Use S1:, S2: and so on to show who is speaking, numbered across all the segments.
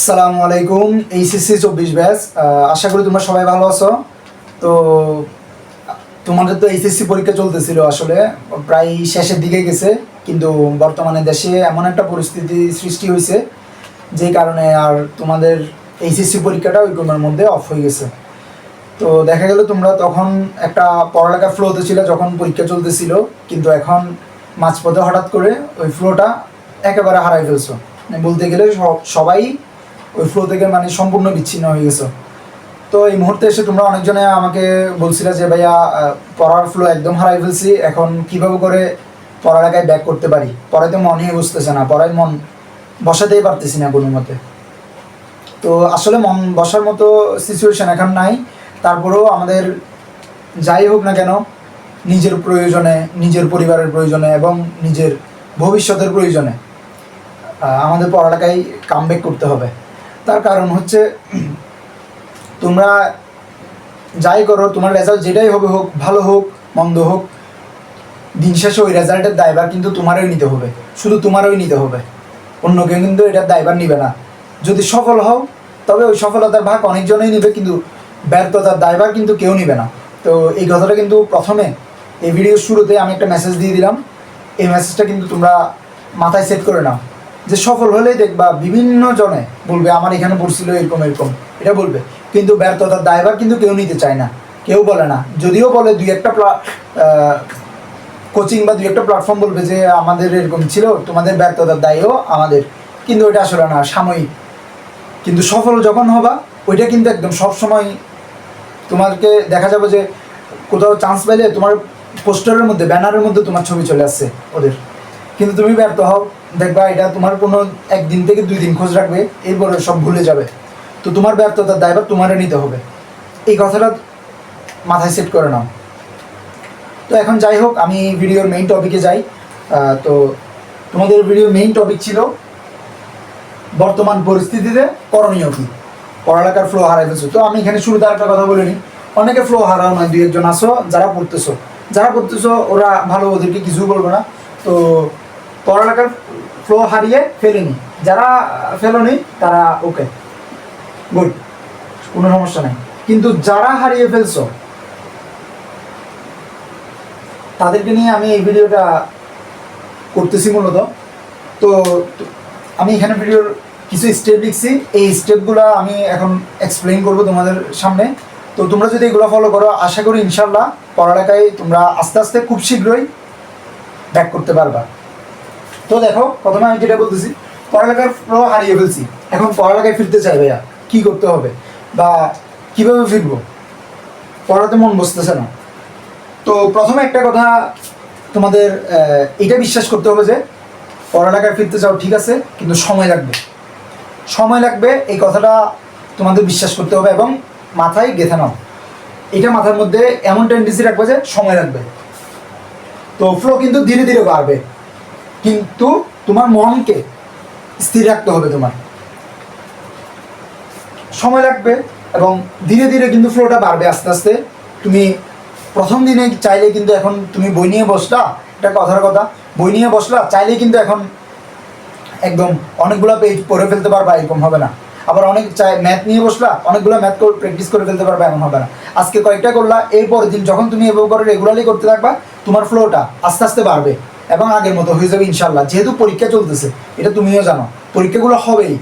S1: আসসালামু আলাইকুম এইচএসসি চব্বিশ ব্যাচ। আশা করি তোমরা সবাই ভালো আছো। তো, তোমাদের তো এইচএসসি পরীক্ষা চলতেছিল আসলে, প্রায় শেষের দিকে গেছে, কিন্তু বর্তমানে দেশে এমন একটা পরিস্থিতি সৃষ্টি হয়েছে, যে কারণে আর তোমাদের এইচএসসি পরীক্ষাটা ওই ক্রমের মধ্যে অফ হয়ে গেছে। তো দেখা গেল তোমরা তখন একটা পড়ালেখা ফ্লোতে ছিল যখন পরীক্ষা চলতেছিল, কিন্তু এখন মাঝপথে হঠাৎ করে ওই ফ্লোটা একেবারে হারাই ফেলছো। মানে বলতে গেলে সব- সবাই ওই ফ্লো থেকে মানে সম্পূর্ণ বিচ্ছিন্ন হয়ে গেছো। তো এই মুহূর্তে এসে তোমরা অনেকজনে আমাকে বলছিলে যে, ভাইয়া পড়ার ফ্লো একদম হারাই ফেলছি, এখন কীভাবে করে পড়ালেখায় ব্যাক করতে পারি? পড়াতে মনই বসতেছে না, পড়ায় মন বসাতেই পারতেছি না কোনো মতে। তো আসলে মন বসার মতো সিচুয়েশন এখন নাই, তারপরেও আমাদের যাই হোক না কেন, নিজের প্রয়োজনে, নিজের পরিবারের প্রয়োজনে এবং নিজের ভবিষ্যতের প্রয়োজনে আমাদের পড়ালেখায় কামব্যাক করতে হবে। তার কারণ হচ্ছে, তোমরা যাই করো, তোমার রেজাল্ট যেটাই হবে হোক, ভালো হোক, মন্দ হোক, দিন শেষে ওই রেজাল্টের দায়ভার কিন্তু তোমারই নিতে হবে। শুধু তোমারই নিতে হবে। অন্য কেউ কিন্তু এটার দায়ভার নিবে না। যদি সফল হও, তবে ওই সফলতার ভাগ অনেকজনেই নিবে, কিন্তু ব্যর্থতার দায়ভার কিন্তু কেউ নিবে না। তো এই কথাটা কিন্তু প্রথমে এই ভিডিওর শুরুতে আমি একটা মেসেজ দিয়ে দিলাম। এই মেসেজটা কিন্তু তোমরা মাথায় সেট করে নাও। যে সফল হলেই দেখবা বিভিন্ন জনে বলবে, আমার এখানে পড়ছিল এরকম এরকম। এটা বলবে। কিন্তু ব্যর্থতার দায়ভার কিন্তু কেউ নিতে চায় না। কেউ বলে না। যদিও বলে, দুই একটা কোচিং বা দুই একটা প্ল্যাটফর্ম বলবে যে, আমাদের এরকম ছিল, তোমাদের ব্যর্থতার দায়ও আমাদের। কিন্তু ওইটা আসলে না, সাময়িক। কিন্তু সফল যখন হবা, ওইটা কিন্তু একদম সব সময় তোমাকে দেখা যাবে যে, কোথাও চান্স পেলে তোমার পোস্টারের মধ্যে ব্যানারের মধ্যে তোমার ছবি চলে আসছে ওদের। কিন্তু তুমি ব্যর্থ হও। দেখবা এটা তোমার কোনো একদিন থেকে দুই দিন খোঁজ রাখবে, এরপরে সব ভুলে যাবে। তো তোমার ব্যর্থতার দায়ভার তোমারে নিতে হবে। এই কথাটা মাথায় সেট করে নাও। তো এখন যাই হোক, আমি ভিডিওর মেইন টপিকে যাই। তো তোমাদের ভিডিওর মেইন টপিক ছিল বর্তমান পরিস্থিতিতে করণীয় কি? পড়ালেখার ফ্লো হারাই ফেলছো। তো আমি এখানে শুরুতে একটা কথা বলে নিই। অনেকে ফ্লো হারাও নয়, দুই একজন আসো যারা পড়তেছো। যারা পড়তেছো, ওরা ভালো ওদেরকে কিছু বলব না। তো পড়ালেখার ফ্লো হারিয়ে ফেলেনি। যারা ফেলোনি, তারা ওকে গুড কোনো সমস্যা নেই। কিন্তু যারা হারিয়ে ফেলছো, তাদেরকে নিয়ে আমি এই ভিডিওটা করতেছি মূলত। তো আমি এখানে ভিডিওর কিছু স্টেপ লিখছি। এই স্টেপগুলো আমি এখন এক্সপ্লেইন করব তোমাদের সামনে। তো তোমরা যদি এগুলো ফলো করো, আশা করি ইনশাল্লাহ পড়ালেখায় তোমরা আস্তে আস্তে খুব শীঘ্রই ব্যাক করতে পারবা। তো দেখো, প্রথমে আমি যেটা বলতেছি, পড়ালেখার ফ্লো হারিয়ে ফেলছি। এখন পড়ালেখায় ফিরতে চাই ভাইয়া, কী করতে হবে? বা কীভাবে ফিরবো? পড়াতে মন বসতেছে না। তো প্রথমে একটা কথা তোমাদের এটা বিশ্বাস করতে হবে যে, পড়ালেখায় ফিরতে চাও, ঠিক আছে, কিন্তু সময় লাগবে। সময় লাগবে, এই কথাটা তোমাদের বিশ্বাস করতে হবে এবং মাথায় গেঁথে নাও। এটা মাথার মধ্যে এমন টেন্ডেন্সি রাখবে যে, সময় লাগবে। তো ফ্লো কিন্তু ধীরে ধীরে বাড়বে। কিন্তু তোমার মনকে স্থির রাখতে হবে তোমার। সময় লাগবে এবং ধীরে ধীরে কিন্তু ফ্লোটা বাড়বে আস্তে আস্তে। তুমি প্রথম দিনে চাইলে কিন্তু এখন তুমি বই নিয়ে বসলা এটা কথার কথা, বই নিয়ে বসলা, চাইলে কিন্তু এখন একদম অনেকগুলো পেজ পড়ে ফেলতে পারবা, এরকম হবে না। আবার অনেক চাই ম্যাথ নিয়ে বসলা, অনেকগুলো ম্যাথ করে প্র্যাকটিস করে ফেলতে পারবা, এমন হবে না। আজকে কয়েকটা করলা এরপর দিন যখন তুমি এভাবে করে রেগুলারলি করতে থাকবা, তোমার ফ্লোটা আস্তে আস্তে বাড়বে। এবং আগের মতো হয়ে যাবে ইনশাল্লাহ যেহেতু পরীক্ষা চলতেছে, এটা তুমিও জানো। পরীক্ষাগুলো হবেই।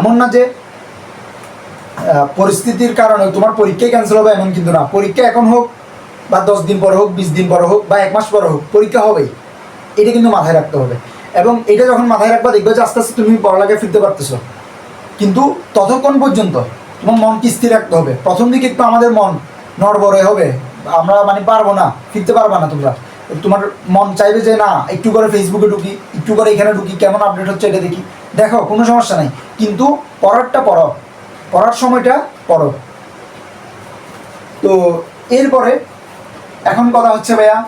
S1: এমন না যে পরিস্থিতির কারণে তোমার পরীক্ষাই ক্যান্সেল হবে এমন কিন্তু না। পরীক্ষা এখন হোক, বা দশ দিন পরে হোক, বিশ দিন পরে হোক, বা এক মাস পরে হোক, পরীক্ষা হবেই। এটা কিন্তু মাথায় রাখতে হবে। এবং এটা যখন মাথায় রাখবা, দেখবে যে আস্তে আস্তে তুমি পড়ালেখায় ফিরতে পারতেছো। কিন্তু ততক্ষণ পর্যন্ত তোমার মনকে স্থির রাখতে হবে। প্রথম দিকে একটু আমাদের মন নড়বড়ে হবে। আমরা মানে পারব না, ফিরতে পারবা না তোমরা। তোমার মন চাইবে যে না, একটু করে ফেসবুকে ঢুকি, একটু করে এখানে ঢুকি, কেমন আপডেট হচ্ছে এটা দেখি। দেখো, কোনো সমস্যা নাই। কিন্তু পড়ারটা পড়ো। পড়ার সময়টা পড়ো। তো এরপরে এখন কথা হচ্ছে ভাইয়া,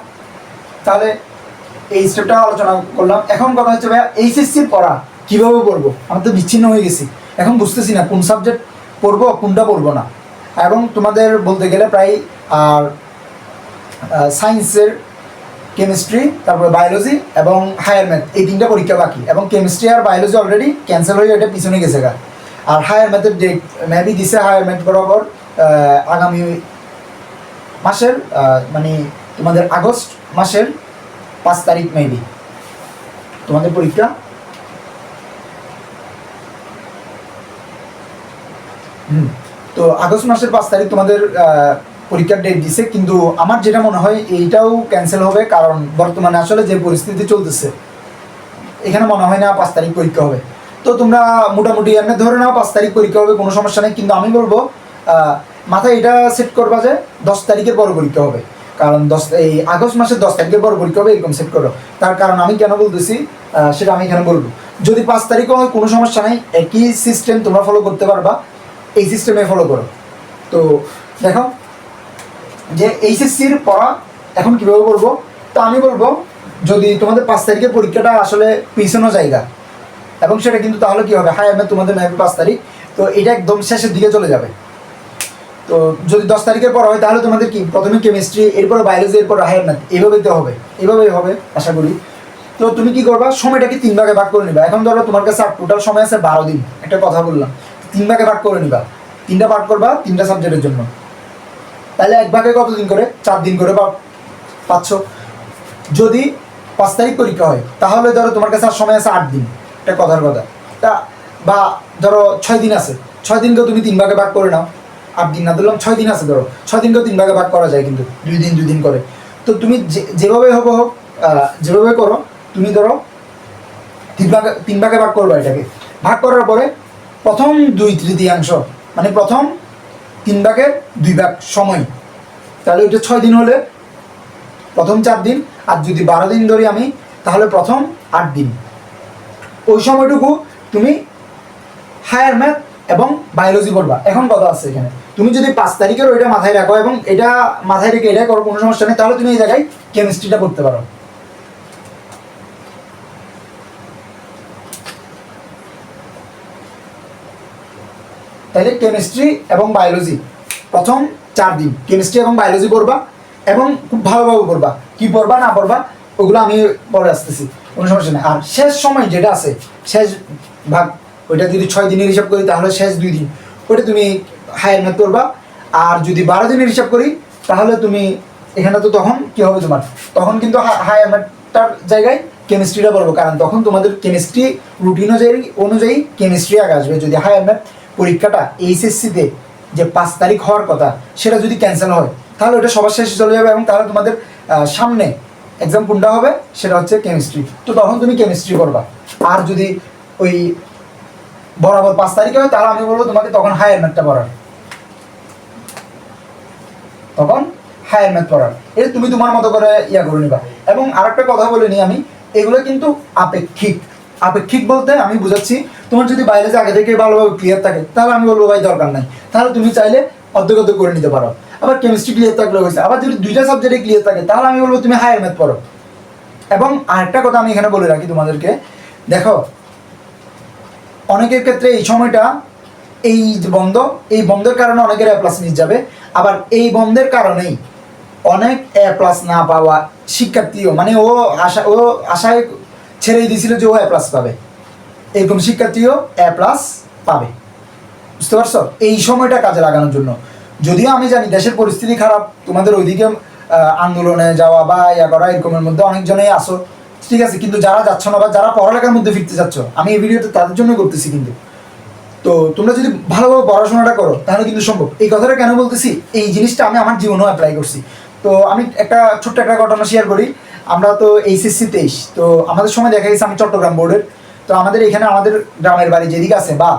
S1: তাহলে এই স্টেপটা আলোচনা করলাম। এখন কথা হচ্ছে ভাইয়া এইচএসসির পড়া। কীভাবে পড়ব? আমি তো বিচ্ছিন্ন হয়ে গেছি। এখন বুঝতেছি না কোন সাবজেক্ট পড়ব, কোনটা পড়ব না। এবং তোমাদের বলতে গেলে প্রায় আর সায়েন্সের কেমিস্ট্রি তারপরে বায়োলজি এবং হায়ার ম্যাথ এই তিনটা পরীক্ষা বাকি। এবং কেমিস্ট্রি আর বায়োলজি অলরেডি ক্যান্সেল হয়ে এটা পিছনে গেছে গা। আর হায়ার ম্যাথের ডেট মেবি দিছে হায়ার ম্যাথ বরাবর আগামী মাসের মানে তোমাদের আগস্ট মাসের পাঁচ তারিখ মেবি তোমাদের পরীক্ষা? হুম। তো আগস্ট মাসের পাঁচ তারিখ তোমাদের পরীক্ষার ডেট দিছে, কিন্তু আমার যেটা মনে হয়, এইটাও ক্যান্সেল হবে কারণ বর্তমানে আসলে যে পরিস্থিতি চলতেছে, এখানে মনে হয় না পাঁচ তারিখ পরীক্ষা হবে। তো তোমরা মোটামুটি এমনি ধরে নাও, পাঁচ তারিখ পরীক্ষা হবে, কোনো সমস্যা নেই। কিন্তু আমি বলব মাথায় এটা সেট করবা যে দশ তারিখের পর পরীক্ষা হবে। কারণ দশ, এই আগস্ট মাসের দশ তারিখের পর পরীক্ষা হবে, এরকম সেট করো। তার কারণ আমি কেন বলতেছি সেটা আমি এখানে বলব। যদি পাঁচ তারিখও হয়, কোনো সমস্যা নেই, একই সিস্টেম তোমরা ফলো করতে পারবা, এই সিস্টেমে ফলো করো। তো দেখো যে এইচএসসির পড়া এখন কীভাবে করব? তো আমি বলব, যদি তোমাদের পাঁচ তারিখের পরীক্ষাটা আসলে পিছানো জায়গা, এবং সেটা কিন্তু তাহলে কি হবে? হাই আমি তোমাদের মেবি পাঁচ তারিখ, তো এটা একদম শেষের দিকে চলে যাবে। তো যদি দশ তারিখের পর হয়, তাহলে তোমাদের কি? প্রথমে কেমিস্ট্রি এরপরে বায়োলজি এরপর হায়ার ম্যাথ এইভাবে তো হবে এইভাবেই হবে, আশা করি। তো তুমি কি করবা? সময়টাকে তিন ভাগে ভাগ করে নিবা। এখন ধরো তোমার কাছে টোটাল সময় আছে বারো দিন, একটা কথা বললাম। তিন ভাগে ভাগ করে নিবা। তিনটা পাঠ করবা তিনটা সাবজেক্টের জন্য। তাহলে এক ভাগে কত দিন করে? চার দিন করে বা পাচ্ছ যদি পাঁচ তারিখ পরীক্ষা হয়, তাহলে ধরো তোমার কাছে আর সময় আছে আট দিন। এটা কথার কথা। তা বা ধরো ছয় দিন আছে। ছয় দিনকেও তুমি তিন ভাগে ভাগ করে নাও। আট দিন না ধরলাম, ছয় দিন আছে ধরো। ছয় দিনকেও তিন ভাগে ভাগ করা যায় কিন্তু, দুই দিন দুই দিন করে। তো তুমি যেভাবে হোক হোক যেভাবে করো, তুমি ধরো তিন ভাগে তিন ভাগে ভাগ করবা এটাকে। ভাগ করার পরে প্রথম দুই তৃতীয়াংশ মানে প্রথম তিন ভাগের দুই ভাগ সময়। তাহলে ওইটা ছয় দিন হলে প্রথম চার দিন, আর যদি বারো দিন ধরি আমি, তাহলে প্রথম আট দিন। ওই সময়টুকু তুমি হায়ার ম্যাথ এবং বায়োলজি পড়বা। এখন কথা আছে এখানে। তুমি যদি পাঁচ তারিখের ওইটা মাথায় রাখো এবং এটা মাথায় রেখে এটা করো, কোনো সমস্যা নেই, তাহলে তুমি এই জায়গায় কেমিস্ট্রিটা করতে পারো। তাহলে কেমিস্ট্রি এবং বায়োলজি প্রথম চার দিন। কেমিস্ট্রি এবং বায়োলজি পড়বা এবং খুব ভালোভাবে পড়বা। কি পড়বা, না পড়বা, ওগুলো আমি পরে আসতেছি, কোনো সমস্যা নেই। আর শেষ সময় যেটা আছে, শেষ ভাগ, ওইটা যদি ছয় দিনের হিসাব করি, তাহলে শেষ দুই দিন। ওইটা তুমি হায়ার ম্যাথ পড়বা। আর যদি বারো দিনের হিসাব করি, তাহলে তুমি, এখানে তো তখন কি হবে তোমার? তখন কিন্তু হায়ার ম্যাথটার জায়গায় কেমিস্ট্রিটা পড়ব। কারণ তখন তোমাদের কেমিস্ট্রি রুটিন অনুযায়ী অনুযায়ী কেমিস্ট্রি আগে আসবে। যদি হায়ার ম্যাথ পরীক্ষাটা এইচএসসিতে যে পাঁচ তারিখ হওয়ার কথা, সেটা যদি ক্যান্সেল হয়, তাহলে ওটা সবার শেষে চলে যাবে এবং তাহলে তোমাদের সামনে এক্সাম কোনটা হবে, সেটা হচ্ছে কেমিস্ট্রি তো তখন তুমি কেমিস্ট্রি করবা। আর যদি ওই বরাবর পাঁচ তারিখে হয়, তাহলে আমি বলব তোমাকে তখন হায়ার ম্যাথটা পড়ার। তখন হায়ার ম্যাথ পড়ার। এটা তুমি তোমার মতো করে ইয়া করে নিবা। এবং আরেকটা কথা বলে নিই আমি, এগুলো কিন্তু আপেক্ষিক। আপেক্ষিক বলতে আমি বুঝাচ্ছি, তোমার যদি বাইরে যে আগে থেকে ভালোভাবে ক্লিয়ার থাকে, তাহলে আমি বলব ভাই দরকার নাই। তাহলে তুমি চাইলে অর্ধেক করে নিতে পারো। আবার কেমিস্ট্রি ক্লিয়ার থাকলে হয়েছে। আবার যদি দুইটা সাবজেক্টে ক্লিয়ার থাকে, তাহলে আমি বলব তুমি হায়ার ম্যাথ পড়ো। এবং আরেকটা কথা আমি এখানে বলে রাখি তোমাদেরকে। দেখো, অনেকের ক্ষেত্রে এই সময়টা এই বন্ধ, এই বন্ধের কারণে অনেকের এ প্লাস মিস যাবে। আবার এই বন্ধের কারণেই অনেক এ প্লাস না পাওয়া শিক্ষার্থীও মানে ও আশা, ও আশায় ছেড়েই দিয়েছিল যে ও এ প্লাস পাবে। এরকম শিক্ষার্থীও এ প্লাস পাবে। বুঝতে পারছ? এই সময়টা কাজে লাগানোর জন্য। যদিও আমি জানি দেশের পরিস্থিতি খারাপ, তোমাদের ওইদিকে আন্দোলনে যাওয়া বা ইয়া করা, এরকমের মধ্যে অনেকজনেই আসো ঠিক আছে, কিন্তু যারা যাচ্ছ না বা যারা পড়ালেখার মধ্যে ফিরতে যাচ্ছ আমি এই ভিডিওতে তাদের জন্য করতেছি কিন্তু। তো তোমরা যদি ভালোভাবে পড়াশোনাটা করো, তাহলে কিন্তু সম্ভব। এই কথাটা কেন বলতেছি? এই জিনিসটা আমি আমার জীবনেও অ্যাপ্লাই করছি। তো আমি একটা ছোট্ট একটা ঘটনা শেয়ার করি। আমরা তো এইচএসসি তেইশ, তো আমাদের সময় দেখা গেছে আমি চট্টগ্রাম বোর্ডের তো আমাদের এখানে আমাদের গ্রামের বাড়ি যেদিকে আছে, বা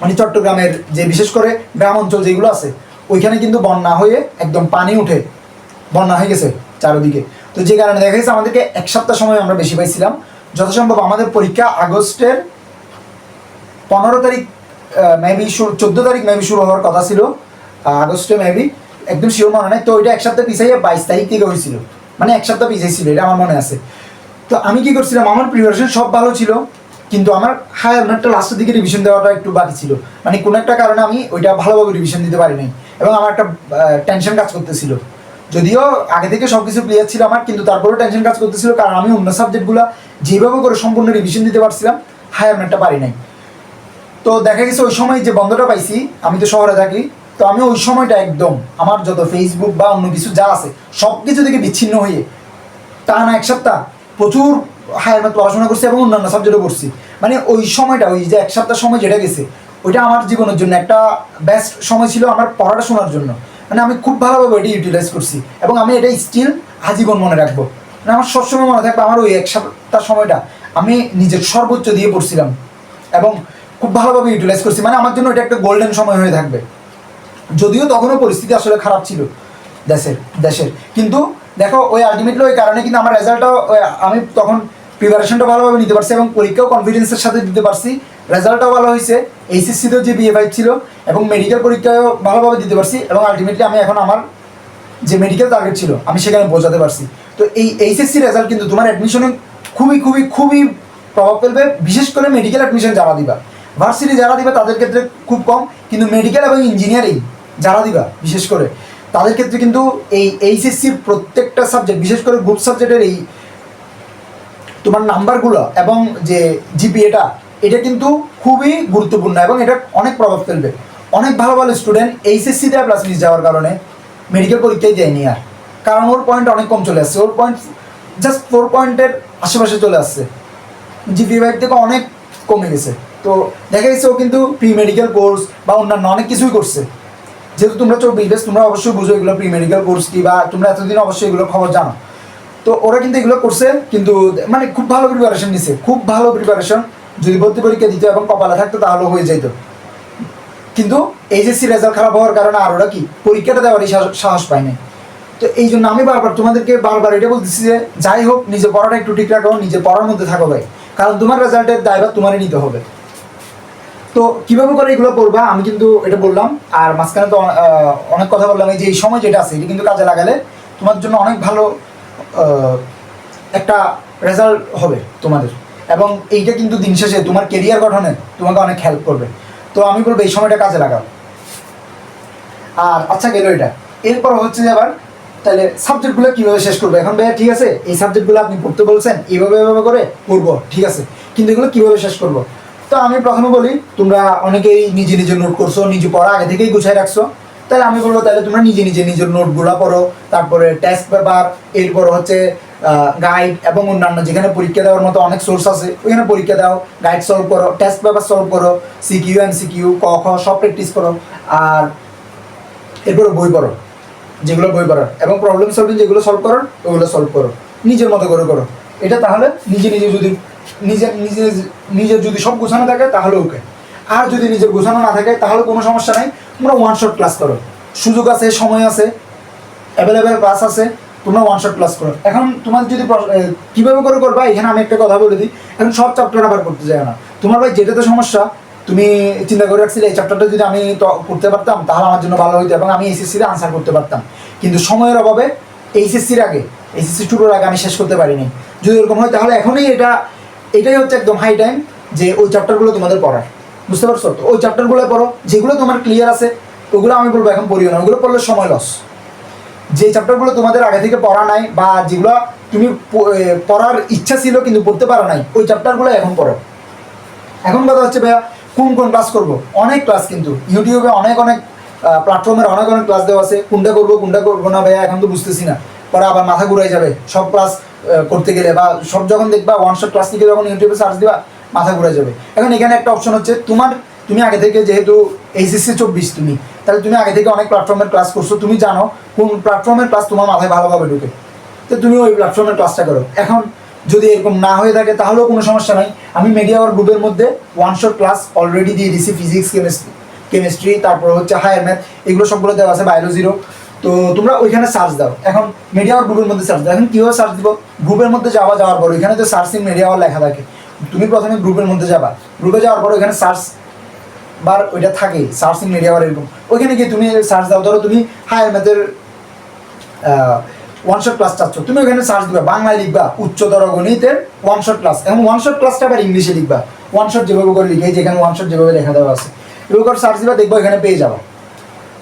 S1: মানে চট্টগ্রামের যে বিশেষ করে গ্রাম অঞ্চল যেগুলো আছে, ওইখানে কিন্তু বন্যা হয়ে একদম পানি উঠে, বন্যা হয়ে গেছে চারদিকে। তো যে কারণে দেখা গেছে আমাদেরকে এক সপ্তাহ সময় আমরা বেশি পাইছিলাম। যথাসম্ভব আমাদের পরীক্ষা আগস্টের পনেরো তারিখ মেবি শুরু, চোদ্দ তারিখ মেবি শুরু হওয়ার কথা ছিল আগস্টে মেবি একদম শিওর মনে নেই, তো ওইটা এক সপ্তাহ পিছাইয়ে বাইশ তারিখ থেকে হয়েছিল। মানে এক সপ্তাহ পিছাই ছিল, এটা আমার মনে আছে। তো আমি কি করছিলাম, আমার প্রিপারেশন সব ভালো ছিল, কিন্তু আমার হায়ার ম্যাথটা লাস্টের দিকে রিভিশন দেওয়াটা একটু বাকি ছিল। মানে কোনো একটা কারণে আমি ওইটা ভালোভাবে রিভিশন দিতে পারি নাই এবং আমার একটা টেনশন কাজ করতেছিল। যদিও আগে থেকে সব কিছু ক্লিয়ার ছিল আমার, কিন্তু তারপরেও টেনশন কাজ করতেছিল, কারণ আমি অন্য সাবজেক্টগুলো যেভাবে করে সম্পূর্ণ রিভিশন দিতে পারছিলাম হায়ার ম্যাথটা পারি নাই। তো দেখা গেছে ওই সময় যে বন্ধটা পাইছি, আমি তো শহরে থাকি তো আমি ওই সময়টা একদম আমার যত ফেসবুক বা অন্য কিছু যা আছে সব কিছু থেকে বিচ্ছিন্ন হয়ে টানা এক সপ্তাহ প্রচুর হায়ার ম্যাথ পড়াশোনা করছি এবং অন্যান্য সাবজেক্টও করছি। মানে ওই সময়টা, ওই যে এক সপ্তাহ সময় যেটা গেছে, ওইটা আমার জীবনের জন্য একটা বেস্ট সময় ছিল আমার পড়াটা শোনার জন্য। মানে আমি খুব ভালোভাবে ওইটা ইউটিলাইজ করছি এবং আমি এটা স্টিল আজীবন মনে রাখব। মানে আমার সবসময় মনে থাকবে আমার ওই এক সপ্তাহ সময়টা আমি নিজের সর্বোচ্চ দিয়ে পড়ছিলাম এবং খুব ভালোভাবে ইউটিলাইজ করছি। মানে আমার জন্য এটা একটা গোল্ডেন সময় হয়ে থাকবে। যদিও তখনও পরিস্থিতি আসলে খারাপ ছিল দেশের দেশের। কিন্তু দেখো, ওই আলটিমেটলি ওই কারণে কিন্তু আমার রেজাল্টটাও আমি তখন প্রিপারেশনটা ভালোভাবে নিতে পারছি এবং পরীক্ষাও কনফিডেন্সের সাথে দিতে পারছি। রেজাল্টটাও ভালো হয়েছে এইচএসসিতেও যে বিএ ফাইভ ছিল এবং মেডিকেল পরীক্ষাও ভালোভাবে দিতে পারছি এবং আলটিমেটলি আমি এখন আমার যে মেডিকেল টার্গেট ছিল, আমি সেখানে বোঝাতে পারছি। তো এই এইচএসসি রেজাল্ট কিন্তু তোমার অ্যাডমিশনে খুবই খুবই খুবই প্রভাব ফেলবে, বিশেষ করে মেডিকেল অ্যাডমিশন যারা দিবা। ভার্সিটি যারা দিবা তাদের ক্ষেত্রে খুব কম, কিন্তু মেডিকেল এবং ইঞ্জিনিয়ারিং যারা দিবা, বিশেষ করে। তাদের ক্ষেত্রে কিন্তু এই এইচএসসির প্রত্যেকটা সাবজেক্ট বিশেষ করে গ্রুপ সাবজেক্টের এই তোমার নাম্বারগুলো এবং যে জিপিএটা এটা কিন্তু খুবই গুরুত্বপূর্ণ এবং এটা অনেক প্রভাব ফেলবে। অনেক ভালো ভালো স্টুডেন্ট এইচএসসি দেওয়া প্লাস মিস যাওয়ার কারণে মেডিকেল পরীক্ষায় দেয়নি আর। কারণ ওর পয়েন্ট অনেক কম চলে আসছে। ওর পয়েন্ট জাস্ট ফোর পয়েন্টের আশেপাশে চলে আসছে। জিপি ফাইভ থেকে অনেক কমে গেছে। তো দেখা গেছে ও কিন্তু প্রি মেডিকেল কোর্স বা অন্যান্য অনেক কিছুই করছে। যেহেতু তোমরা চব্বিশ বেশ তোমরা অবশ্যই বুঝো এগুলো প্রি মেডিকেল কোর্স কি বা তোমরা এতদিন অবশ্যই এগুলো খবর জানো। তো ওরা কিন্তু এগুলো করছে, কিন্তু মানে খুব ভালো প্রিপারেশন নিছে, খুব ভালো প্রিপারেশন যদি ভর্তি পরীক্ষা দিত এবং কপালে থাকতো তাহলে হয়ে যেত কিন্তু এইচএসসি রেজাল্ট খারাপ হওয়ার কারণে আর ওরা কি পরীক্ষাটা দেওয়ারই সাহস- পায় নাই। তো এই জন্য আমি বারবার তোমাদেরকে বারবার এটা বলতেছি যে, যাই হোক, নিজের পড়াটা একটু ঠিক রাখো, নিজের পড়ার মধ্যে থাকো ভাই। কারণ তোমার রেজাল্টের দায়ভার তোমারই নিতে হবে। তো কীভাবে করে এগুলো করবা, আমি কিন্তু এটা বললাম। আর মাঝখানে তো অনেক কথা বললাম, এই যে এই সময় যেটা আছে, এটা কিন্তু কাজে লাগালে তোমার জন্য অনেক ভালো একটা রেজাল্ট হবে তোমাদের। এবং এইটা কিন্তু দিন শেষে তোমার কেরিয়ার গঠনে তোমাকে অনেক হেল্প করবে। তো আমি বলব, এই সময়টা কাজে লাগাও। আর আচ্ছা গেল এটা। এরপর হচ্ছে যে আবার, তাহলে সাবজেক্টগুলো কীভাবে শেষ করব? এখন ভাইয়া, ঠিক আছে? এই সাবজেক্টগুলো আপনি পড়তে বলছেন, এইভাবে এভাবে করে পড়ব ঠিক আছে? কিন্তু এগুলো কীভাবে শেষ করব? তো আমি প্রথমে বলি, তোমরা অনেকেই নিজে নিজে নোট করছ, নিজে পড়া, আগে থেকেই গুছাই রাখছো। তাহলে আমি বলব, তাহলে তোমরা নিজে নিজে নিজের নোটগুলো পড়ো। তারপরে টেস্ট পেপার এরপর হচ্ছে গাইড এবং অন্যান্য, যেখানে পরীক্ষা দেওয়ার মতো অনেক সোর্স আছে, ওইখানে পরীক্ষা দাও গাইড সলভ করো টেস্ট পেপার সলভ করো সিকিউ এন সিকিউ ক, খ, সব প্র্যাকটিস করো, আর এরপরে বই পড়ো, যেগুলো বই পড়ার। এবং প্রবলেম সলভিং যেগুলো সলভ করো, ওগুলো সলভ করো। নিজের মতো করে করো। এটা তাহলে নিজে নিজে যদি নিজে নিজে নিজের যদি সব গোছানো থাকে, তাহলে ওকে আর যদি নিজের গোছানো না থাকে, তাহলে কোনো সমস্যা নাই। তোমরা ওয়ান শট ক্লাস করো। সুযোগ আছে, সময় আছে অ্যাভেলেবেল ক্লাস আছে, তোমরা ওয়ান শট ক্লাস করো। এখন তোমার যদি কীভাবে করে করবা, এখানে আমি একটা কথা বলে দিই। এখন সব চ্যাপ্টার আবার করতে যায় না। তোমার ভাই যেটাতে সমস্যা, তুমি চিন্তা করে রাখছিলে, এই চ্যাপ্টারটা যদি আমি করতে পারতাম, তাহলে আমার জন্য ভালো হইতো এবং আমি এইচএসসিতে আনসার করতে পারতাম। কিন্তু সময়ের অভাবে এইচএসসির আগে এইচএসসি শুরুর আগে আমি শেষ করতে পারিনি। যদি এরকম হয়, তাহলে এখনই এটা এটাই হচ্ছে একদম হাই টাইম যে ওই চ্যাপ্টারগুলো তোমাদের পড়ার। বুঝতে পারছ? তো ওই চ্যাপ্টারগুলো পড়ো, যেগুলো তোমার ক্লিয়ার আছে, ওগুলো আমি বলব এখন পড়িও না। ওগুলো পড়লে সময় লস যে চ্যাপ্টারগুলো তোমাদের আগে থেকে পড়া নাই বা যেগুলো তুমি পড়ার ইচ্ছা ছিল কিন্তু পড়তে পারো নাই, ওই চ্যাপ্টারগুলো এখন পড়ো। এখন কথা হচ্ছে, ভাইয়া, কোন কোন ক্লাস করব? অনেক ক্লাস কিন্তু। ইউটিউবে অনেক অনেক প্ল্যাটফর্মের অনেক অনেক ক্লাস দেওয়া আছে। কোনটা করব কোনটা করব না, ভাইয়া, এখন তো বুঝতেছি না। পরে আবার মাথা ঘুরাই যাবে। সব ক্লাস করতে গেলে বা সব যখন দেখবা ওয়ান শট ক্লাস থেকে যখন ইউটিউবে সার্চ দিবা, মাথা ঘুরে যাবে। এখন এখানে একটা অপশন হচ্ছে, তোমার, তুমি আগে থেকে যেহেতু এইচএসসি চব্বিশ তুমি, তাহলে তুমি আগে থেকে অনেক প্ল্যাটফর্মের ক্লাস করছ, তুমি জানো কোন প্ল্যাটফর্মের ক্লাস তোমার মাথায় ভালোভাবে ঢুকে। তো তুমি ওই প্ল্যাটফর্মের ক্লাসটা করো। এখন যদি এরকম না হয়ে থাকে, তাহলেও কোনো সমস্যা নাই। আমি মিডিয়া ওয়ার গ্রুপের মধ্যে ওয়ান শট ক্লাস অলরেডি দিয়ে দিছি ফিজিক্স কেমিস্ট্রি কেমিস্ট্রি তারপর হচ্ছে হায়ার ম্যাথ এগুলো সবগুলো দেওয়া আছে বায়োলজিরও তো তোমরা ওইখানে সার্চ দাও। এখন মিডিয়া গ্রুপের মধ্যে সার্চ দাও। এখন কীভাবে সার্চ দিব? গ্রুপের মধ্যে যাওয়া যাওয়ার পর ওইখানে তো সার্চিং মিডিয়া ওয়ার লেখা থাকে। তুমি প্রথমে গ্রুপের মধ্যে যাবা। গ্রুপে যাওয়ার পর ওইখানে সার্চ বার ওইটা থাকে সার্চিং মিডিয়া বার এরকম। ওইখানে গিয়ে তুমি সার্চ দাও। ধরো তুমি হাই ম্যাথের ওয়ান শট ক্লাস চাচ্ছ। তুমি ওখানে সার্চ দিবা। বাংলায় লিখবা, উচ্চতর গণিতের ওয়ান শট ক্লাস এবং ওয়ান শট ক্লাসটা আবার ইংলিশে লিখবা। ওয়ান শট যেভাবে করে লিখে যেখানে ওয়ান শট যেভাবে লেখা দেওয়া আছে। এভাবে সার্চ দিবা, দেখব এখানে পেয়ে যাব।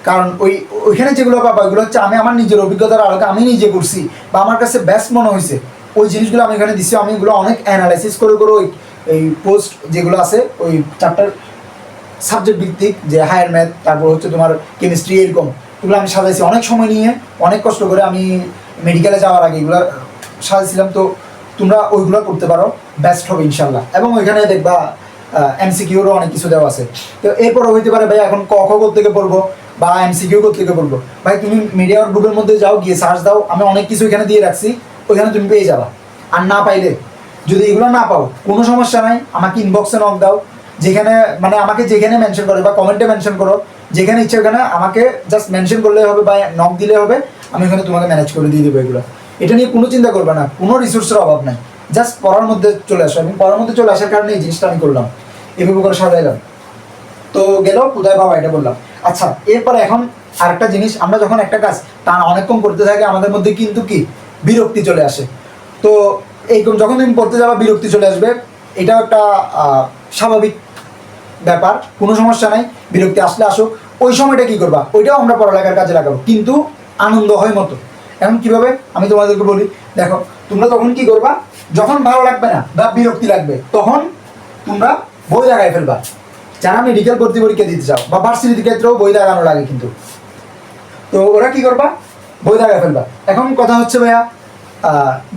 S1: কারণ ওই, ওইখানে যেগুলো পাবা, ওইগুলো হচ্ছে আমি আমার নিজের অভিজ্ঞতার আলোকে আমি নিজে করছি বা আমার কাছে বেস্ট মনে হয়েছে। ওই জিনিসগুলো আমি এখানে দিচ্ছি আমি এগুলো অনেক অ্যানালাইসিস করে করে ওই, এই পোস্ট যেগুলো আছে, ওই চ্যাপ্টার সাবজেক্ট ভিত্তিক, যে হায়ার ম্যাথ তারপর হচ্ছে তোমার কেমিস্ট্রি এরকম, এগুলো আমি সাজাইছি। অনেক সময় নিয়ে, অনেক কষ্ট করে আমি মেডিকেলে যাওয়ার আগে এগুলো সাজাইছিলাম। তো তোমরা ওইগুলো করতে পারো বেস্ট হবে ইনশাল্লাহ এবং ওইখানে দেখবা এমসিকিউরও অনেক কিছু দেওয়া আছে। তো এরপরে হইতে পারে ভাই এখন ক, খ থেকে পড়ব বা এমসিকিউ থেকে পড়ব। ভাই, তুমি মিডিয়া গ্রুপের মধ্যে যাও, গিয়ে সার্চ দাও, আমি অনেক কিছু এখানে দিয়ে রাখছি, ওইখানে তুমি পেয়ে যাবা। আর না পাইলে, যদি এগুলো না পাও, কোনো সমস্যা নাই, আমাকে ইনবক্সে নক দাও। যেখানে মানে আমাকে যেখানে মেনশন করো বা কমেন্টে মেনশন করো, যেখানে ইচ্ছে ওখানে আমাকে জাস্ট মেনশন করলে হবে বা নক দিলে হবে, আমি ওখানে তোমাকে ম্যানেজ করে দিয়ে দেবো এগুলো। এটা নিয়ে কোনো চিন্তা করবে না, কোনো রিসোর্সের অভাব নাই। জাস্ট পড়ার মধ্যে চলে আসো। এবং পড়ার মধ্যে চলে আসার কারণে এই জিনিসটা আমি করলাম। এভাবে করে সাজাইলাম। তো গেল, কোথায় বাবা এটা বললাম। আচ্ছা এরপরে এখন আরেকটা জিনিস, আমরা যখন একটা কাজ তা অনেকক্ষণ করতে থাকি, আমাদের মধ্যে কিন্তু কি? বিরক্তি চলে আসে। তো এইরকম যখন তুমি পড়তে যাবা, বিরক্তি চলে আসবে। এটা একটা স্বাভাবিক ব্যাপার, কোনো সমস্যা নাই। বিরক্তি আসলে আসুক। ওই সময়টা কি করবা? ওইটাও আমরা পড়ালেখার কাজে লাগাবো। কিন্তু আনন্দ হয় মতো। এখন কীভাবে? আমি তোমাদেরকে বলি, দেখো তোমরা তখন কি করবা? যখন ভালো লাগবে না বা বিরক্তি লাগবে, তখন তোমরা বই লাগাই ফেলবা। যারা মেডিকেল ভর্তি পরীক্ষা দিতে চাও বা ভার্সিটির ক্ষেত্রেও বই লাগানো লাগে কিন্তু। তো ওরা কি করবা? বই দাগা ফেলবা। এখন কথা হচ্ছে ভাইয়া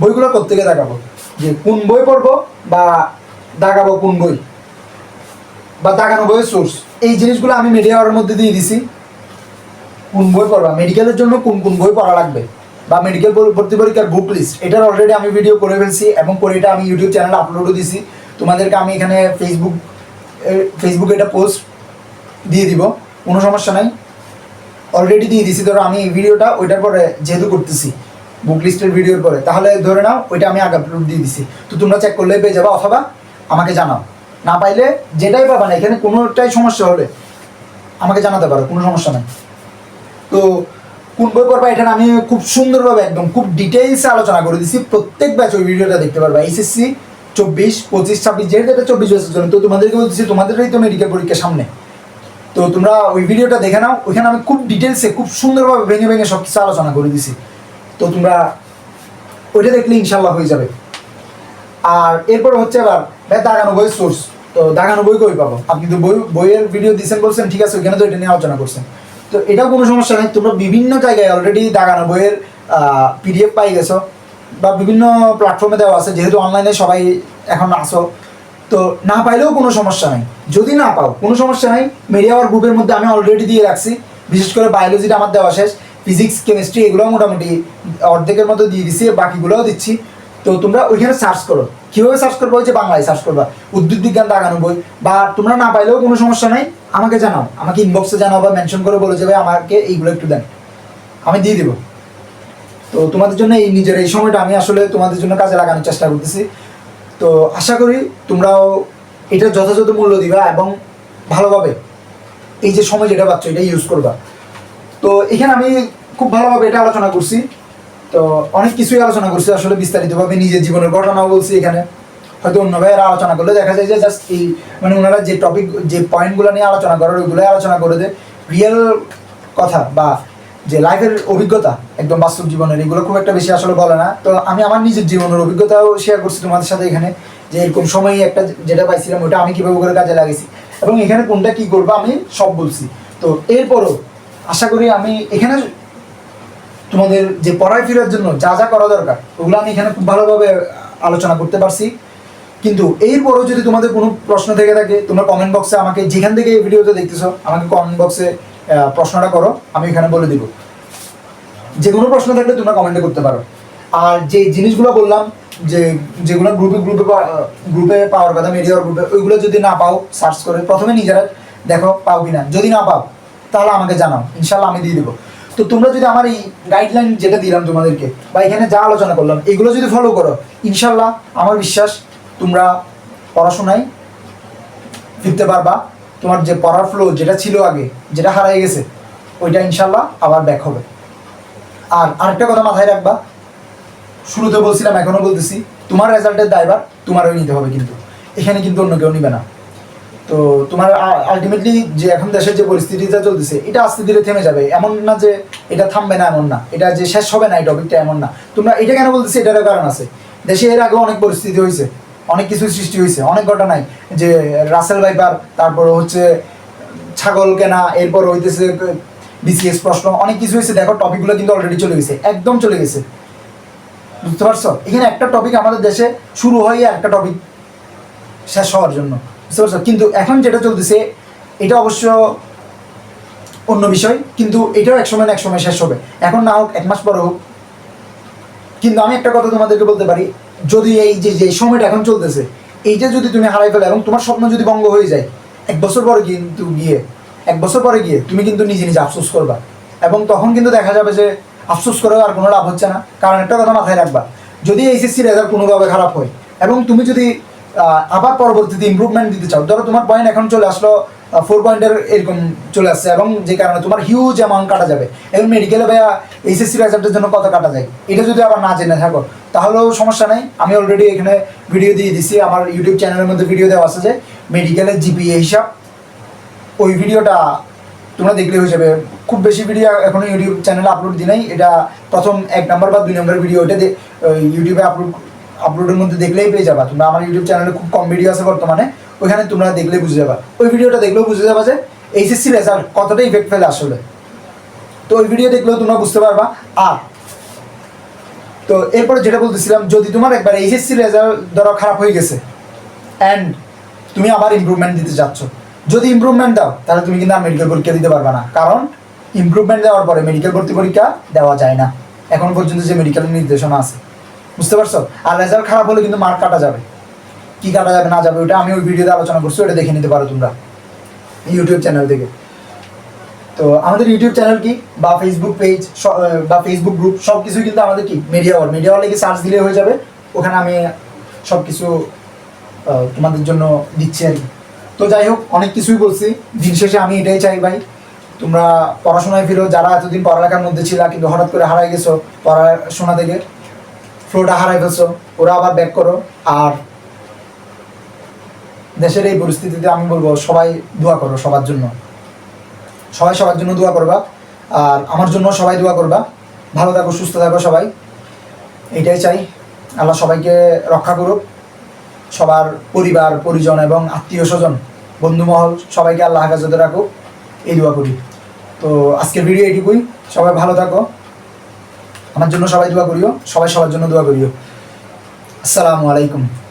S1: বইগুলো কোথেকে দেখাবো? যে কোন বই পড়ব বা দাগাবো কোন বই? বা দাগানো বইয়ের সোর্স এই জিনিসগুলো আমি মিডিয়ার মধ্যে দিয়ে দিছি। কোন বই পড়বা? মেডিকেলের জন্য কোন কোন বই পড়া লাগবে? বা মেডিকেল ভর্তি পরীক্ষার বুক লিস্ট এটার অলরেডি আমি ভিডিও করে ফেলছি এবং করে এটা আমি ইউটিউব চ্যানেলে আপলোডও দিছি। তোমাদেরকে আমি এখানে ফেসবুক ফেসবুকে এটা পোস্ট দিয়ে দিব, কোনো সমস্যা নাই। অলরেডি দিয়ে দিছি, ধরো আমি এই ভিডিওটা ওইটার পরে যেহেতু করতেছি বুক লিস্টের ভিডিওর পরে। তাহলে ধরে নাও, ওইটা আমি আগে আপলোড দিয়ে দিছি। তো তোমরা চেক করলেই পেয়ে যাবে, অথবা আমাকে জানাও। না পাইলে যেটাই পাবা না, এখানে কোনোটাই সমস্যা হলে আমাকে জানাতে পারো, কোনো সমস্যা নাই। তো কোন বই পড়বা, এটা আমি খুব সুন্দরভাবে একদম খুব ডিটেইলসে আলোচনা করে দিছি। প্রত্যেক ব্যাচ ওই ভিডিওটা দেখতে পারবা। এসএসসি চব্বিশ, পঁচিশ, ছাব্বিশ, যেহেতু এটা চব্বিশ বছর জন্য, তো তোমাদেরকে বলতেছি তোমাদেরই তো মেডিকেল পরীক্ষার সামনে। তো তোমরা ওই ভিডিওটা দেখে নাও। ওইখানে আমি খুব ডিটেলসে খুব সুন্দরভাবে ভেঙে ভেঙে সব কিছু আলোচনা করে দিছি। তো তোমরা ওইটা দেখলে ইনশাল্লাহ হয়ে যাবে। আর এরপর হচ্ছে আবার, ভাই, দাগানো বই সোর্স তো দাগানো বই কই পাবো? আপনি তো বই, বইয়ের ভিডিও দিচ্ছেন বলছেন, ঠিক আছে, ওইখানে তো এটা নিয়ে আলোচনা করছেন। তো এটাও কোনো সমস্যা নেই। তোমরা বিভিন্ন জায়গায় অলরেডি দাগানো বইয়ের পিডিএফ পাই গেছো বা বিভিন্ন প্ল্যাটফর্মে দেওয়া আছে, যেহেতু অনলাইনে সবাই এখন আসো তো না পাইলেও কোনো সমস্যা নাই। যদি না পাও, কোনো সমস্যা নাই। মিডিয়া ওয়ার গ্রুপের মধ্যে আমি অলরেডি দিয়ে রাখছি। বিশেষ করে বায়োলজিটা আমার দেওয়া শেষ। ফিজিক্স কেমিস্ট্রি এগুলো মোটামুটি অর্ধেকের মতো দিয়ে দিছি, বাকিগুলোও দিচ্ছি। তো তোমরা ওইখানে সার্চ করো। কীভাবে সার্চ করব? যে বাংলায় সার্চ করবা। উদ্ভিদ বিজ্ঞান দাগানো বই। বা তোমরা না পাইলেও কোনো সমস্যা নাই। আমাকে জানাও, আমাকে ইনবক্সে জানাও বা মেনশন করে, বলে যাবে আমাকে এইগুলো একটু দেন। আমি দিয়ে দেবো। তো তোমাদের জন্য এই নিজের এই সময়টা আমি আসলে তোমাদের জন্য কাজে লাগানোর চেষ্টা করতেছি। তো আশা করি তোমরাও এটা যথাযথ মূল্য দিবা এবং ভালোভাবে এই যে সময় যেটা পাচ্ছ এটা ইউজ করবা। তো এখানে আমি খুব ভালোভাবে এটা আলোচনা করছি। তো অনেক কিছুই আলোচনা করছি, আসলে বিস্তারিতভাবে নিজের জীবনের ঘটনাও বলছি এখানে। হয়তো অন্য ভাইয়েরা আলোচনা করলে দেখা যায় যে জাস্ট এই মানে ওনারা যে টপিক যে পয়েন্টগুলো নিয়ে আলোচনা করার ওইগুলোই আলোচনা করে দেয়। রিয়েল কথা বা যে লাইফের অভিজ্ঞতা, একদম বাস্তব জীবনের, এগুলো খুব একটা বেশি আসলে বলে না। তো আমি আমার নিজের জীবনের অভিজ্ঞতাও শেয়ার করছি তোমাদের সাথে এখানে, যে এরকম সময় একটা যেটা পাইছিলাম, ওটা আমি কীভাবে করে কাজে লাগিয়েছি এবং এখানে কোনটা কী করব আমি সব বলছি। তো এরপরও আশা করি আমি এখানে তোমাদের যে পড়ায় ফেরার জন্য যা যা করা দরকার, ওগুলো আমি এখানে খুব ভালোভাবে আলোচনা করতে পারছি। কিন্তু এরপরও যদি তোমাদের কোনো প্রশ্ন থেকে থাকে, তোমরা কমেন্ট বক্সে আমাকে যেখান থেকে এই ভিডিওতে দেখতেছো, আমাকে কমেন্ট বক্সে প্রশ্নটা করো, আমি এখানে বলে দিব। যে কোনো প্রশ্ন থাকলে তোমরা কমেন্টে করতে পারো। আর যে জিনিসগুলো বললাম, যে যেগুলো গ্রুপে গ্রুপে গ্রুপে পাওয়ার কথা মিডিয়ার গ্রুপে ওইগুলো যদি না পাও সার্চ করে, প্রথমে নিজেরা দেখো পাও কিনা। যদি না পাও, তাহলে আমাকে জানাও। ইনশাল্লাহ আমি দিয়ে দেবো। তো তোমরা যদি আমার এই গাইডলাইন যেটা দিলাম তোমাদেরকে, বা এখানে যা আলোচনা করলাম, এগুলো যদি ফলো করো ইনশাল্লাহ আমার বিশ্বাস তোমরা পড়াশোনায় ফিরতে পারবা। তোমার যে পড়ার ফ্লো যেটা ছিল আগে, যেটা হারিয়ে গেছে, ওইটা ইনশাল্লাহ আবার ব্যাক হবে। আর আরেকটা কথা মাথায় রাখবা, শুরুতে বলছিলাম, এখনও বলতেছি, তোমার রেজাল্টের দায়ভার তোমারই নিতে হবে কিন্তু। এখানে কিন্তু অন্য কেউ নিবে না। তো তোমার আলটিমেটলি যে এখন দেশের যে পরিস্থিতিটা চলতেছে, এটা আস্তে ধীরে থেমে যাবে। এমন না যে এটা থামবে না, এমন না। এটা যে শেষ হবে না, এই টপিকটা এমন না। তোমরা এটা কেন বলতেছি? এটারও কারণ আছে। দেশে এর আগে অনেক পরিস্থিতি হয়েছে। অনেক কিছু সৃষ্টি হয়েছে। অনেক ঘটনায় যে রাসেল ভাইপার, তারপর হচ্ছে ছাগল কেনা, এরপর হইতেছে বিসিএস প্রশ্ন, অনেক কিছু হয়েছে। দেখো, টপিকগুলো কিন্তু অলরেডি চলে গেছে। একদম চলে গেছে। বুঝতে পারছ? এখানে একটা টপিক আমাদের দেশে শুরু হয় একটা টপিক শেষ হওয়ার জন্য। বুঝতে পারছ? কিন্তু এখন যেটা চলতেছে, এটা অবশ্য অন্য বিষয়, কিন্তু এটাও এক সময় না এক সময় শেষ হবে। এখন না হোক, এক মাস পরে হোক। কিন্তু আমি একটা কথা তোমাদেরকে বলতে পারি যদি এই যে যে সময়টা এখন চলতেছে, এইটা যদি তুমি হারাই ফেলো এবং তোমার স্বপ্ন যদি ভঙ্গ হয়ে যায়, এক বছর পরে কিন্তু গিয়ে, এক বছর পরে গিয়ে তুমি কিন্তু নিজে নিজে আফসোস করবা। এবং তখন কিন্তু দেখা যাবে যে আফসোস করেও আর কোনো লাভ হচ্ছে না। কারণ একটা কথা মাথায় রাখবা, যদি এইচএসসি রেজাল্ট কোনোভাবে খারাপ হয় এবং তুমি যদি আবার পরবর্তীতে ইম্প্রুভমেন্ট দিতে চাও, ধরো তোমার পয়েন্ট এখন চলে আসলো ফোর পয়েন্টের এরকম চলে আসছে এবং যে কারণে তোমার হিউজ অ্যামাউন্ট কাটা যাবে। এবং মেডিকেলে ভাইয়া এইচএসসি রেজাল্টের জন্য কত কাটা যায়? এটা যদি আবার না জেনে থাকো, তাহলেও সমস্যা নাই। আমি অলরেডি এখানে ভিডিও দিয়ে দিছি, আমার ইউটিউব চ্যানেলের মধ্যে ভিডিও দেওয়া আছে যে মেডিকেলের জিপিএ হিসাব। ওই ভিডিওটা তোমরা দেখলে হয়ে যাবে। খুব বেশি ভিডিও এখনও ইউটিউব চ্যানেলে আপলোড দিই নাই। এটা প্রথম এক নম্বর বা দুই নম্বর ভিডিও ওটা দে- ওই ইউটিউবে আপলোড আপলোডের মধ্যে দেখলেই পেয়ে যাবা। তোমরা আমার ইউটিউব চ্যানেলে খুব কম ভিডিও আছে বর্তমানে। ওইখানে তোমরা দেখলে বুঝে যাবা। ওই ভিডিওটা দেখলেও বুঝে যাবা যে এইচএসসি রেজাল্ট কতটা ইফেক্ট ফেলে আসলে। তো ওই ভিডিও দেখলেও তোমরা বুঝতে পারবা। আর তো এরপরে যেটা বলতেছিলাম, যদি তোমার একবার এইচএসসি রেজাল্ট ধরো খারাপ হয়ে গেছে অ্যান্ড তুমি আবার ইমপ্রুভমেন্ট দিতে যাচ্ছ, যদি ইম্প্রুভমেন্ট দাও, তাহলে তুমি কিন্তু আর মেডিকেল পরীক্ষা দিতে পারবে না। কারণ ইমপ্রুভমেন্ট দেওয়ার পরে মেডিকেল ভর্তি পরীক্ষা দেওয়া যায় না। এখন পর্যন্ত যে মেডিকেল নির্দেশনা আছে, বুঝতে পারছ? আর রেজাল্ট খারাপ হলে কিন্তু মার্ক কাটা যাবে। কি কাটা যাবে, না যাবে ওটা আমি ওই ভিডিওতে আলোচনা করছি ওটা দেখে নিতে পারো তোমরা ইউটিউব চ্যানেল থেকে। তো আমাদের ইউটিউব চ্যানেল কি? বা ফেসবুক পেজ বা ফেসবুক গ্রুপ সব কিছুই কিন্তু আমাদের কি? মিডিয়া ওয়ার মিডিয়া ওয়ার কি সার্চ দিলে হয়ে যাবে? ওখানে আমি সব কিছু তোমাদের জন্য দিচ্ছি আর কি। তো যাই হোক, অনেক কিছুই বলছি। দিন শেষে আমি এটাই চাই ভাই। তোমরা পড়াশোনায় ফিরো, যারা এতদিন পড়ালেখার মধ্যে ছিল, কিন্তু হঠাৎ করে হারাই গেছো, পড়াশোনা থেকে ফ্লোটা হারাই ফেলছো, ওরা আবার ব্যাক করো। আর দেশের এই পরিস্থিতিতে আমি বলব, সবাই দোয়া করো সবার জন্য। সবাই সবার জন্য দোয়া করবা। আর আমার জন্য সবাই দোয়া করবা। ভালো থাকো, সুস্থ থাকো সবাই। এটাই চাই। আল্লাহ সবাইকে রক্ষা করুক। সবার পরিবার, পরিজন এবং আত্মীয় স্বজন, বন্ধুমহল, সবাইকে আল্লাহ হেফাজতে রাখুক। এই দোয়া করি। তো আজকের ভিডিও এইটুকুই। সবাই ভালো থাকো। আমার জন্য সবাই দোয়া করিও। সবাই সবার জন্য দোয়া করিও। আসসালামু আলাইকুম।